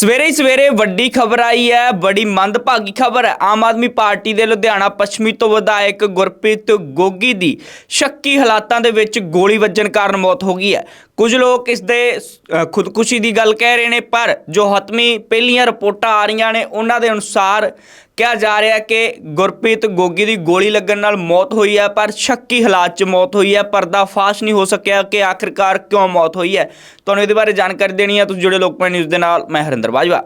ਸਵੇਰੇ ਹੀ ਸਵੇਰੇ ਵੱਡੀ ਖਬਰ ਆਈ ਹੈ, ਬੜੀ ਮੰਦਭਾਗੀ ਖਬਰ ਹੈ। ਆਮ ਆਦਮੀ ਪਾਰਟੀ ਦੇ ਲੁਧਿਆਣਾ ਪੱਛਮੀ ਤੋਂ ਵਿਧਾਇਕ ਗੁਰਪ੍ਰੀਤ ਗੋਗੀ ਦੀ ਸ਼ੱਕੀ ਹਾਲਾਤਾਂ ਦੇ ਵਿੱਚ ਗੋਲੀ ਵੱਜਣ ਕਾਰਨ ਮੌਤ ਹੋ ਗਈ ਹੈ। ਕੁਝ ਲੋਕ ਇਸ ਦੇ ਖੁਦਕੁਸ਼ੀ ਦੀ ਗੱਲ ਕਹਿ ਰਹੇ ਨੇ, ਪਰ ਜੋ ਹਤਮੀ ਪਹਿਲੀਆਂ ਰਿਪੋਰਟਾਂ ਆ ਰਹੀਆਂ ਨੇ, ਉਹਨਾਂ ਦੇ ਅਨੁਸਾਰ ਕਿਹਾ ਜਾ ਰਿਹਾ ਕਿ ਗੁਰਪ੍ਰੀਤ ਗੋਗੀ ਦੀ ਗੋਲੀ ਲੱਗਣ ਨਾਲ ਮੌਤ ਹੋਈ ਹੈ, ਪਰ ਸ਼ੱਕੀ ਹਾਲਾਤ 'ਚ ਮੌਤ ਹੋਈ ਹੈ। ਪਰਦਾ ਫਾਸ਼ ਨਹੀਂ ਹੋ ਸਕਿਆ ਕਿ ਆਖਿਰਕਾਰ ਕਿਉਂ ਮੌਤ ਹੋਈ ਹੈ। ਤੁਹਾਨੂੰ ਇਹਦੇ ਬਾਰੇ ਜਾਣਕਾਰੀ ਦੇਣੀ ਹੈ। ਤੁਸੀਂ ਜੁੜੇ ਲੋਕਪਾਲ ਨਿਊਜ਼ ਦੇ ਨਾਲ, ਮੈਂ ਹਰਿੰਦਰ ਬਾਜਵਾ।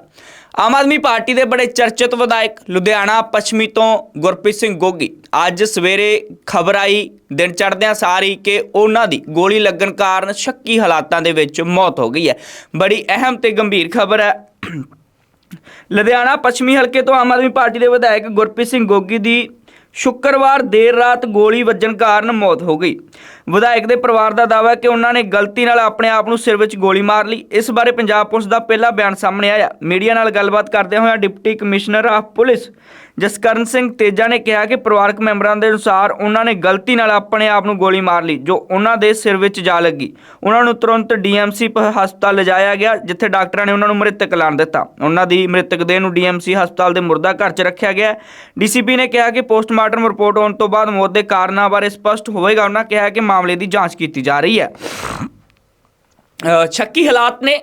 ਆਮ ਆਦਮੀ ਪਾਰਟੀ ਦੇ ਬੜੇ ਚਰਚਿਤ ਵਿਧਾਇਕ ਲੁਧਿਆਣਾ ਪੱਛਮੀ ਤੋਂ ਗੁਰਪ੍ਰੀਤ ਸਿੰਘ ਗੋਗੀ। ਅੱਜ ਸਵੇਰੇ ਖਬਰ ਆਈ, ਦਿਨ ਚੜ੍ਹਦਿਆਂ ਸਾਰੀ ਕਿ ਉਹਨਾਂ ਦੀ ਗੋਲੀ ਲੱਗਣ ਕਾਰਨ ਸ਼ੱਕੀ ਹਾਲਾਤਾਂ ਦੇ ਵਿੱਚ ਮੌਤ ਹੋ ਗਈ ਹੈ। ਬੜੀ ਅਹਿਮ ਤੇ ਗੰਭੀਰ ਖਬਰ ਹੈ। ਲੁਧਿਆਣਾ ਪੱਛਮੀ ਹਲਕੇ ਤੋਂ ਆਮ ਆਦਮੀ ਪਾਰਟੀ ਦੇ ਵਿਧਾਇਕ ਗੁਰਪ੍ਰੀਤ ਸਿੰਘ ਗੋਗੀ ਦੀ ਸ਼ੁੱਕਰਵਾਰ ਦੇਰ ਰਾਤ ਗੋਲੀ ਵੱਜਣ ਕਾਰਨ ਮੌਤ ਹੋ ਗਈ। ਵਿਧਾਇਕ ਦੇ ਪਰਿਵਾਰ ਦਾ ਦਾਅਵਾ ਹੈ ਕਿ ਉਹਨਾਂ ਨੇ ਗਲਤੀ ਨਾਲ ਆਪਣੇ ਆਪ ਨੂੰ ਸਿਰ ਵਿੱਚ ਗੋਲੀ ਮਾਰ ਲਈ। ਇਸ ਬਾਰੇ ਪੰਜਾਬ ਪੁਲਿਸ ਦਾ ਪਹਿਲਾ ਬਿਆਨ ਸਾਹਮਣੇ ਆਇਆ। ਮੀਡੀਆ ਨਾਲ ਗੱਲਬਾਤ ਕਰਦਿਆਂ ਹੋਇਆਂ deputy commissioner of police Jaskaran Singh Teja ਨੇ ਕਿਹਾ ਕਿ ਪਰਿਵਾਰਕ ਮੈਂਬਰਾਂ ਦੇ ਅਨੁਸਾਰ ਉਹਨਾਂ ਨੇ ਗਲਤੀ ਨਾਲ ਆਪਣੇ ਆਪ ਨੂੰ ਗੋਲੀ ਮਾਰ ਲਈ, ਜੋ ਉਹਨਾਂ ਦੇ ਸਿਰ ਵਿੱਚ ਜਾ ਲੱਗੀ। ਉਹਨਾਂ ਨੂੰ ਤੁਰੰਤ ਡੀਐਮਸੀ ਹਸਪਤਾਲ ਲਿਜਾਇਆ ਗਿਆ, ਜਿੱਥੇ ਡਾਕਟਰਾਂ ਨੇ ਉਹਨਾਂ ਨੂੰ ਮ੍ਰਿਤਕ ਐਲਾਨ ਦਿੱਤਾ। ਉਹਨਾਂ ਦੀ ਮ੍ਰਿਤਕ ਦੇਹ ਨੂੰ ਡੀਐਮਸੀ ਹਸਪਤਾਲ ਦੇ ਮੁਰਦਾ ਘਰ 'ਚ ਰੱਖਿਆ ਗਿਆ ਡੀਸੀਪੀ ਨੇ ਕਿਹਾ ਕਿ ਪੋਸਟਮਾਰਟਮ ਰਿਪੋਰਟ ਆਉਣ ਤੋਂ ਬਾਅਦ ਮੌਤ ਦੇ ਕਾਰਨਾਂ ਬਾਰੇ ਸਪਸ਼ਟ ਹੋਵੇਗਾ। ਉਹਨਾਂ ਕਿਹਾ ਕਿ ਮਾਮਲੇ ਦੀ ਜਾਂਚ ਕੀਤੀ ਜਾ ਰਹੀ ਹੈ। ਸ਼ੱਕੀ ਹਾਲਾਤ ਨੇ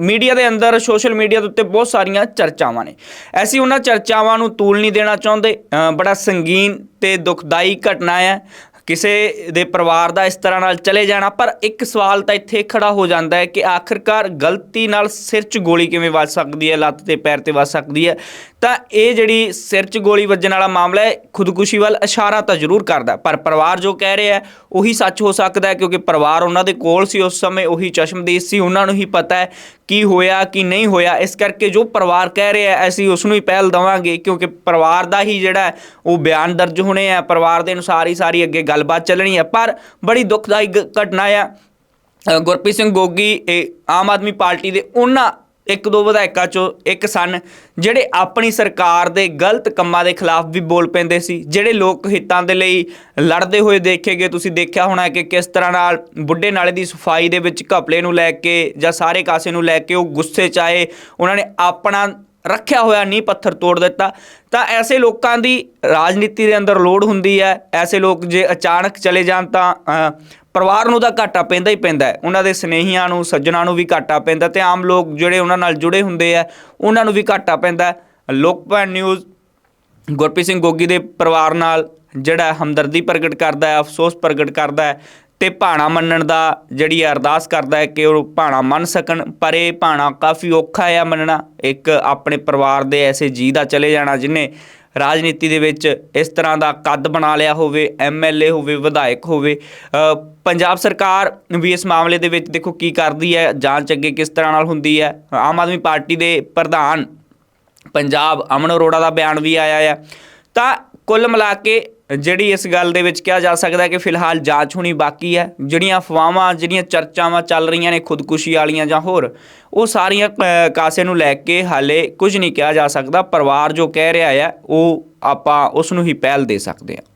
ਮੀਡੀਆ ਦੇ ਅੰਦਰ, ਸੋਸ਼ਲ ਮੀਡੀਆ ਦੇ ਉੱਤੇ ਬਹੁਤ ਸਾਰੀਆਂ ਚਰਚਾਵਾਂ ਨੇ। ਐਸੀ ਉਹਨਾਂ ਚਰਚਾਵਾਂ ਨੂੰ ਤੂਲ ਨਹੀਂ ਦੇਣਾ ਚਾਹੁੰਦੇ। ਬੜਾ ਸੰਗੀਨ ਤੇ ਦੁਖਦਾਈ ਘਟਨਾ ਹੈ। ਕਿਸੇ ਦੇ ਪਰਿਵਾਰ ਦਾ ਇਸ ਤਰ੍ਹਾਂ ਨਾਲ ਚਲੇ ਜਾਣਾ, ਪਰ ਇੱਕ ਸਵਾਲ ਤਾਂ ਇੱਥੇ ਖੜਾ ਹੋ ਜਾਂਦਾ ਹੈ ਕਿ ਆਖਿਰਕਾਰ ਗਲਤੀ ਨਾਲ ਸਿਰ 'ਚ ਗੋਲੀ ਕਿਵੇਂ ਵੱਜ ਸਕਦੀ ਹੈ, ਲੱਤ ਤੇ ਪੈਰ ਤੇ ਵੱਜ ਸਕਦੀ ਹੈ? ਤਾਂ ਇਹ ਜਿਹੜੀ ਸਿਰ 'ਚ ਗੋਲੀ ਵੱਜਣ ਵਾਲਾ ਮਾਮਲਾ ਹੈ, ਖੁਦਕੁਸ਼ੀ ਵੱਲ ਇਸ਼ਾਰਾ ਤਾਂ ਜ਼ਰੂਰ ਕਰਦਾ ਪਰ ਪਰਿਵਾਰ ਜੋ ਕਹਿ ਰਿਹਾ ਉਹੀ ਸੱਚ ਹੋ ਸਕਦਾ ਹੈ, ਕਿਉਂਕਿ ਪਰਿਵਾਰ ਉਹਨਾਂ ਦੇ ਕੋਲ ਸੀ ਉਸ ਸਮੇਂ, ਉਹੀ ਚਸ਼ਮਦੀਦ ਸੀ, ਉਹਨਾਂ ਨੂੰ ਹੀ ਪਤਾ ਹੈ ਕੀ ਹੋਇਆ, ਕੀ ਨਹੀਂ ਹੋਇਆ। ਇਸ ਕਰਕੇ ਜੋ ਪਰਿਵਾਰ ਕਹਿ ਰਿਹਾ ਹੈ, ਅਸੀਂ ਉਸ ਨੂੰ ਹੀ ਪਹਿਲ ਦਵਾਂਗੇ, ਕਿਉਂਕਿ ਪਰਿਵਾਰ ਦਾ ਹੀ ਜਿਹੜਾ ਉਹ ਬਿਆਨ ਦਰਜ ਹੋਣੇ ਆ, ਪਰਿਵਾਰ ਦੇ ਅਨੁਸਾਰ ਹੀ ਸਾਰੀ ਅੱਗੇ ਗੱਲਬਾਤ ਚੱਲਣੀ ਹੈ। ਪਰ ਬੜੀ ਦੁਖਦਾਈ ਘਟਨਾ ਆ। ਗੁਰਪ੍ਰੀਤ ਸਿੰਘ ਗੋਗੀ, ਇਹ ਆਮ ਆਦਮੀ ਪਾਰਟੀ ਦੇ ਉਹਨਾਂ ਇੱਕ ਦੋ ਵਿਧਾਇਕਾਂ ਚੋਂ ਇੱਕ ਸਨ, ਜਿਹੜੇ ਆਪਣੀ ਸਰਕਾਰ ਦੇ ਗਲਤ ਕੰਮਾਂ ਦੇ ਖਿਲਾਫ ਵੀ ਬੋਲ ਪੈਂਦੇ ਸੀ, ਜਿਹੜੇ ਲੋਕ ਹਿੱਤਾਂ ਦੇ ਲਈ ਲੜਦੇ ਹੋਏ ਦੇਖੇਗੇ ਤੁਸੀਂ ਦੇਖਿਆ ਹੋਣਾ ਕਿ ਕਿਸ ਤਰ੍ਹਾਂ ਨਾਲ ਬੁੱਢੇ ਨਾਲੇ ਦੀ ਸਫ਼ਾਈ ਦੇ ਵਿੱਚ ਘਪਲੇ ਨੂੰ ਲੈ ਕੇ ਜਾਂ ਸਾਰੇ ਕਾਸੇ ਨੂੰ ਲੈ ਕੇ ਉਹ ਗੁੱਸੇ 'ਚ ਆਏ। ਉਹਨਾਂ ਨੇ ਆਪਣਾ ਰੱਖਿਆ ਹੋਇਆ ਨੀ ਪੱਥਰ ਤੋੜ ਦਿੱਤਾ। ਤਾਂ ਐਸੇ ਲੋਕਾਂ ਦੀ ਰਾਜਨੀਤੀ ਦੇ ਅੰਦਰ ਲੋੜ ਹੁੰਦੀ ਹੈ। ਐਸੇ ਲੋਕ ਜੇ ਅਚਾਨਕ ਚਲੇ ਜਾਣ ਤਾਂ ਪਰਿਵਾਰ ਨੂੰ ਤਾਂ ਘਾਟਾ ਪੈਂਦਾ ਹੀ ਪੈਂਦਾ ਹੈ। ਉਹਨਾਂ ਦੇ ਸਨੇਹੀਆਂ ਨੂੰ, ਸੱਜਣਾ ਨੂੰ ਵੀ ਘਾਟਾ ਪੈਂਦਾ ਤੇ ਆਮ ਲੋਕ ਜਿਹੜੇ ਉਹਨਾਂ ਨਾਲ ਜੁੜੇ ਹੁੰਦੇ ਆ, ਉਹਨਾਂ ਨੂੰ ਵੀ ਘਾਟਾ ਪੈਂਦਾ ਹੈ। ਲੋਕਪਾਲ ਨਿਊਜ਼, ਗੁਰਪ੍ਰੀਤ ਸਿੰਘ ਗੋਗੀ ਦੇ ਪਰਿਵਾਰ ਨਾਲ ਜਿਹੜਾ ਹਮਦਰਦੀ ਪ੍ਰਗਟ ਕਰਦਾ ਹੈ, ਅਫਸੋਸ ਪ੍ਰਗਟ ਕਰਦਾ ਹੈ। ਤੇ ਭਾਣਾ ਮੰਨਣ ਦਾ ਜਿਹੜੀ ਅਰਦਾਸ ਕਰਦਾ ਹੈ ਕਿ ਉਹ ਭਾਣਾ ਮੰਨ ਸਕਣ, ਪਰ ਇਹ ਭਾਣਾ ਕਾਫੀ ਔਖਾ ਆ ਮੰਨਣਾ। ਇੱਕ ਆਪਣੇ ਪਰਿਵਾਰ ਦੇ ਐਸੇ ਜੀ ਦਾ ਚਲੇ ਜਾਣਾ ਜਿਨੇ ਰਾਜਨੀਤੀ ਦੇ ਵਿੱਚ ਇਸ ਤਰ੍ਹਾਂ ਦਾ ਕੱਦ ਬਣਾ ਲਿਆ ਹੋਵੇ ਐਮਐਲਏ ਹੋਵੇ, ਵਿਧਾਇਕ ਹੋਵੇ। ਪੰਜਾਬ ਸਰਕਾਰ ਵੀ ਇਸ ਮਾਮਲੇ ਦੇ ਵਿੱਚ ਦੇਖੋ ਕੀ ਕਰਦੀ ਹੈ, ਜਾਂਚ ਅੱਗੇ ਕਿਸ ਤਰ੍ਹਾਂ ਨਾਲ ਹੁੰਦੀ ਹੈ। ਆਮ ਆਦਮੀ ਪਾਰਟੀ ਦੇ ਪ੍ਰਧਾਨ ਪੰਜਾਬ ਅਮਨ ਅਰੋੜਾ ਦਾ ਬਿਆਨ ਵੀ ਆਇਆ ਹੈ ਤਾਂ ਕੁੱਲ ਮਿਲਾ ਕੇ ਜਿਹੜੀ ਇਸ ਗੱਲ ਦੇ ਵਿੱਚ ਕਿਹਾ ਜਾ ਸਕਦਾ ਕਿ ਫਿਲਹਾਲ ਜਾਂਚ ਹੋਣੀ ਬਾਕੀ ਹੈ। ਜਿਹੜੀਆਂ ਅਫਵਾਹਾਂ, ਜਿਹੜੀਆਂ ਚਰਚਾਵਾਂ ਚੱਲ ਰਹੀਆਂ ਨੇ ਖੁਦਕੁਸ਼ੀ ਵਾਲੀਆਂ ਜਾਂ ਹੋਰ, ਉਹ ਸਾਰੀਆਂ ਕਾਸੇ ਨੂੰ ਲੈ ਕੇ ਹਾਲੇ ਕੁਝ ਨਹੀਂ ਕਿਹਾ ਜਾ ਸਕਦਾ। ਪਰਿਵਾਰ ਜੋ ਕਹਿ ਰਿਹਾ ਹੈ ਉਹ ਆਪਾਂ ਉਸ ਨੂੰ ਹੀ ਪਹਿਲ ਦੇ ਸਕਦੇ ਹਾਂ।